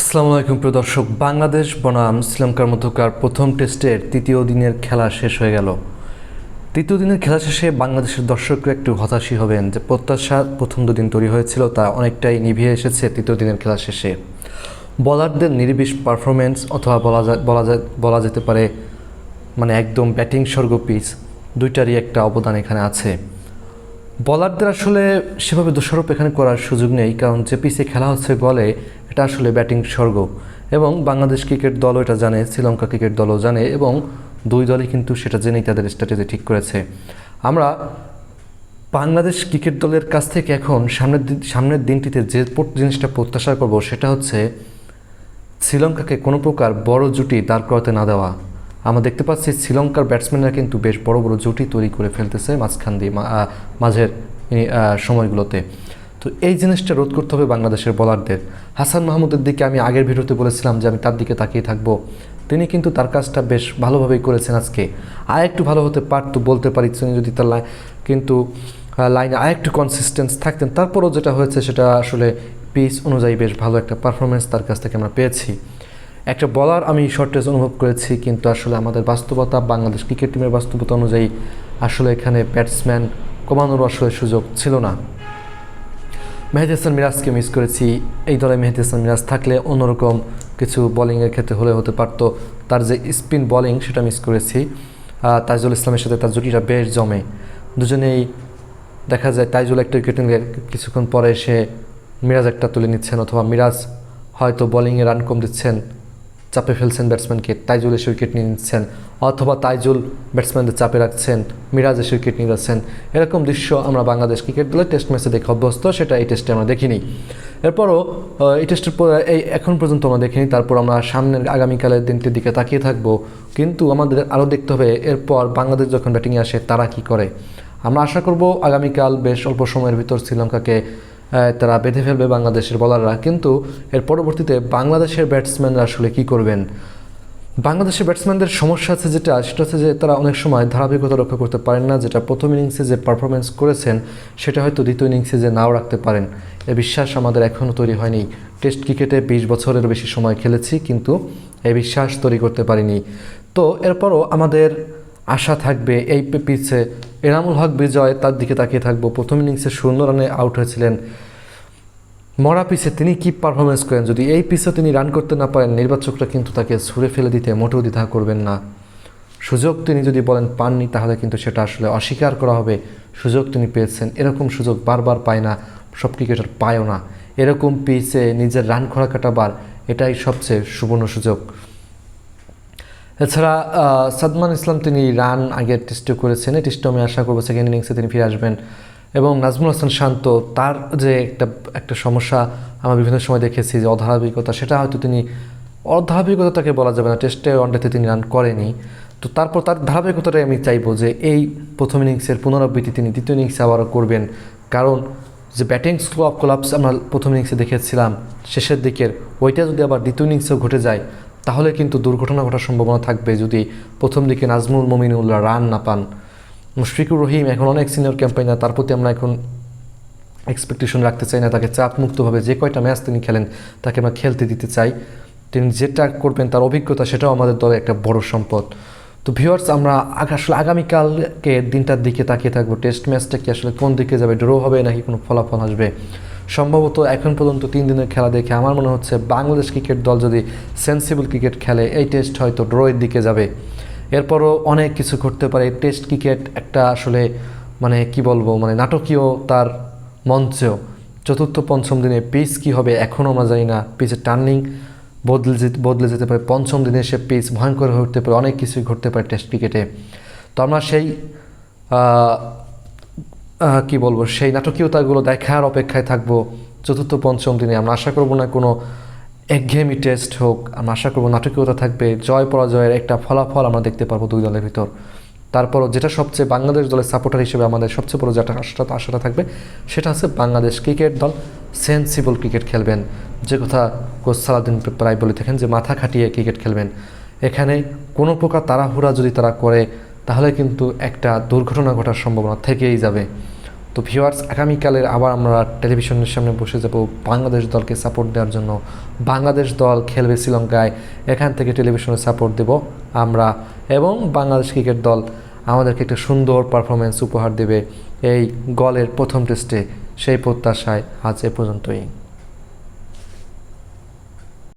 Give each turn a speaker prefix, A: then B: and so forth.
A: আসসালামু আলাইকুম প্রিয় দর্শক, বাংলাদেশ বনাম শ্রীলঙ্কার মধ্যকার প্রথম টেস্টের তৃতীয় দিনের খেলা শেষ হয়ে গেল। তৃতীয় দিনের খেলা শেষে বাংলাদেশের দর্শকরা একটু হতাশই হবেন যে প্রত্যাশা প্রথম দুদিন তৈরি হয়েছিল, তা অনেকটাই নিভিয়ে এসেছে তৃতীয় দিনের খেলা শেষে। বলারদের নির্বিষ পারফরমেন্স অথবা বলা যায় বলা যায়, বলা যেতে পারে মানে একদম ব্যাটিং স্বর্গ পিচ দুইটারই একটা অবদান এখানে আছে। বলারদের আসলে সেভাবে দোষারোপ এখানে করার সুযোগ নেই, কারণ যে পিসে খেলা হচ্ছে গলে এটা আসলে ব্যাটিং স্বর্গ। এবং বাংলাদেশ ক্রিকেট দলও এটা জানে, শ্রীলঙ্কা ক্রিকেট দলও জানে, এবং দুই দলই কিন্তু সেটা জেনেই তাদের স্ট্র্যাটেজি ঠিক করেছে। আমরা বাংলাদেশ ক্রিকেট দলের কাছ থেকে এখন সামনের সামনের দিনটিতে যে জিনিসটা প্রত্যাশা করব সেটা হচ্ছে শ্রীলঙ্কাকে কোনো প্রকার বড় জুটি দাঁড় করাতে না দেওয়া। আমরা দেখতে পাচ্ছি শ্রীলঙ্কার ব্যাটসম্যানরা কিন্তু বেশ বড় বড় জুটি তৈরি করে ফেলতেছে মাঝখান দিয়ে মাঝের সময়গুলোতে। তো এই জিনিসটা রোধ করতে হবে বাংলাদেশের বলারদের। হাসান মাহমুদের দিকে আমি আগের ভিডিওতে বলেছিলাম যে আমি তার দিকে তাকিয়ে থাকব। তিনি কিন্তু তার কাজটা বেশ ভালোভাবেই করেছেন আজকে। আর একটু ভালো হতে পারতো, বলতে পারি, তিনি যদি তার কিন্তু লাইনে আর একটু কনসিস্টেন্স থাকতেন। তারপরও যেটা হয়েছে সেটা আসলে পিচ অনুযায়ী বেশ ভালো একটা পারফরমেন্স তার কাছ থেকে আমরা পেয়েছি। একটা বলার আমি শর্টেজ অনুভব করেছি, কিন্তু আসলে আমাদের বাস্তবতা, বাংলাদেশ ক্রিকেট টিমের বাস্তবতা অনুযায়ী আসলে এখানে ব্যাটসম্যান কমানোর আসলে সুযোগ ছিল না। মেহেদি হাসান মিরাজকে মিস করেছি। এই দলে মেহেদি হাসান মিরাজ থাকলে অন্যরকম কিছু বোলিংয়ের ক্ষেত্রে হলে হতে পারত। তার যে স্পিন বোলিং সেটা মিস করেছি। তাইজুল ইসলামের সাথে তার জুটিটা বেশ জমে। দুজনেই দেখা যায় তাইজুল একটা উইকেট নিলে কিছুক্ষণ পরে সে মিরাজ একটা তুলে নিচ্ছেন, অথবা মিরাজ হয়তো বোলিংয়ে রান কম দিচ্ছেন। চাপে ফেলছেন ব্যাটসম্যানকে। তাইজুল এসে উইকেট নিয়ে নিচ্ছেন অথবা তাইজুল ব্যাটসম্যানদের চাপে রাখছেন, মিরাজ এসে উইকেট নিয়ে যাচ্ছেন। এরকম দৃশ্য আমরা বাংলাদেশ ক্রিকেট দলের টেস্ট ম্যাচে দেখে অভ্যস্ত, সেটা এই টেস্টে আমরা দেখিনি। এরপরও এই টেস্টের পর, এই এখন পর্যন্ত আমরা দেখিনি, তারপর আমরা সামনের আগামীকালের দিনটির দিকে তাকিয়ে থাকব। কিন্তু আমাদের আরও দেখতে হবে, এরপর বাংলাদেশ যখন ব্যাটিংয়ে আসে, তারা কি করে? আমরা আশা করব, আগামীকাল বেশ অল্প সময়ের ভিতর শ্রীলঙ্কাকে তারা বেঁধে ফেলবে বাংলাদেশের বলাররা কিন্তু এর পরবর্তীতে বাংলাদেশের ব্যাটসম্যানরা আসলে কি করবেন? বাংলাদেশের ব্যাটসম্যানদের সমস্যা আছে যেটা, সেটা হচ্ছে যে তারা অনেক সময় ধারাবাহিকতা রক্ষা করতে পারেন না। যেটা প্রথম ইনিংসে যে পারফরমেন্স করেছেন, সেটা হয়তো দ্বিতীয় ইনিংসে যে নাও রাখতে পারেন। এ বিশ্বাস আমাদের এখনও তৈরি হয়নি। টেস্ট ক্রিকেটে বিশ বছরের বেশি সময় খেলেছি, কিন্তু এই বিশ্বাস তৈরি করতে পারিনি। তো এরপরও আমাদের আশা থাকবে এই পিচে এনামুল হক বিজয় তার দিকে তাকিয়ে থাকব। প্রথম ইনিংসে শূন্য রানে আউট হয়েছিলেন। মরা পিসে তিনি কি পারফরমেন্স করেন? যদি এই পিসে তিনি রান করতে না পারেন, নির্বাচকরা কিন্তু তাকে ছুঁড়ে ফেলে দিতে মোটেও দ্বিধা করবেন না। সুযোগ তিনি যদি বলেন পাননি, তাহলে কিন্তু সেটা আসলে অস্বীকার করা হবে। সুযোগ তিনি পেয়েছেন। এরকম সুযোগ বারবার পায় না। সব ক্রিকেটার পায়ও না। এরকম পিচে নিজের রান খরা কাটাবার এটাই সবচেয়ে সুবর্ণ সুযোগ। এছাড়া সাদমান ইসলাম তিনি রান আগের টেস্টে করেছেন টেস্টে আমি আশা করব সেকেন্ড ইনিংসে তিনি ফিরে আসবেন। এবং নাজমুল হাসান শান্ত, তার যে একটা একটা সমস্যা আমরা বিভিন্ন সময় দেখেছি যে অধারাবাহিকতা, সেটা হয়তো তিনি অধারাবাহিকতা তাকে বলা যাবে না, টেস্টে ওয়ানডেতে তিনি রান করেনি। তো তারপর তার ধারাবাহিকতাটাই আমি চাইব যে এই প্রথম ইনিংসের পুনরাবৃত্তি তিনি দ্বিতীয় ইনিংসে আবারও করবেন। কারণ যে ব্যাটিং স্লো অফ কোলাপস আমরা প্রথম ইনিংসে দেখেছিলাম, শেষের দিকের, ওইটা যদি আবার দ্বিতীয় ইনিংসেও ঘটে যায় তাহলে কিন্তু দুর্ঘটনা ঘটার সম্ভাবনা থাকবে যদি প্রথম দিকে নাজমুল মমিনুল্লাহ রান না পান। মুশফিকুর রহিম এখন অনেক সিনিয়র ক্যাম্পেইনার তার প্রতি আমরা এখন এক্সপেকটেশন রাখতে চাই না, তাকে চাপমুক্তভাবে যে কয়টা ম্যাচ তিনি খেলেন তাকে আমরা খেলতে দিতে চাই। তিনি যেটা করবেন তার অভিজ্ঞতা, সেটাও আমাদের দলে একটা বড় সম্পদ। তো ভিউয়ার্স আমরা আসলে আগামীকালকে দিনটার দিকে তাকিয়ে থাকব। টেস্ট ম্যাচটা কি আসলে কোন দিকে যাবে ড্র হবে নাকি কোনো ফলাফল আসবে? সম্ভবত এখন পর্যন্ত তিন দিনের খেলা দেখে আমার মনে হচ্ছে বাংলাদেশ ক্রিকেট দল যদি সেন্সিবল ক্রিকেট খেলে, এই টেস্ট হয়তো ড্রয়ের দিকে যাবে। এরপরও অনেক কিছু ঘটতে পারে। টেস্ট ক্রিকেট একটা আসলে মানে কি বলব মানে নাটকীয় তার মঞ্চ চতুর্থ, পঞ্চম দিনে পিচ কি হবে এখনও আমরা জানি না। পিচের টার্নিং বদলে যেতে বদলে যেতে পারে। পঞ্চম দিনে সে পিচ ভয়ঙ্কর হয়ে উঠতে পারে। অনেক কিছুই ঘটতে পারে টেস্ট ক্রিকেটে তো আমরা সেই কি বলব, সেই নাটকীয়তাগুলো দেখার অপেক্ষায় থাকব চতুর্থ, পঞ্চম দিনে। আমরা আশা করব না কোনো একঘেয়েমি টেস্ট হোক, আমরা আশা করব নাটকীয়তা থাকবে, জয় পরাজয়ের একটা ফলাফল আমরা দেখতে পারব দুই দলের ভিতর। তারপরও যেটা সবচেয়ে বাংলাদেশ দলের সাপোর্টার হিসেবে আমাদের সবচেয়ে বড় যেটা আশাটা আশাটা থাকবে, সেটা হচ্ছে বাংলাদেশ ক্রিকেট দল সেন্সিবল ক্রিকেট খেলবেন। যে কথা কোচ সালাদিন প্রায় বলে থাকেন যে, মাথা খাটিয়ে ক্রিকেট খেলবেন। এখানে কোনো প্রকার তাড়াহুড়া যদি তারা করে তাহলে কিন্তু একটা দুর্ঘটনা ঘটার সম্ভাবনা থেকেই যাবে। তো ভিউয়ার্স আগামীকালের আবার আমরা টেলিভিশনের সামনে বসে যাব বাংলাদেশ দলকে সাপোর্ট দেওয়ার জন্য। বাংলাদেশ দল খেলবে শ্রীলঙ্কায়, এখান থেকে টেলিভিশনে সাপোর্ট দেব আমরা। এবং বাংলাদেশ ক্রিকেট দল আমাদেরকে একটা সুন্দর পারফরমেন্স উপহার দেবে এই গলের প্রথম টেস্টে সেই প্রত্যাশায় আজ এ পর্যন্তই।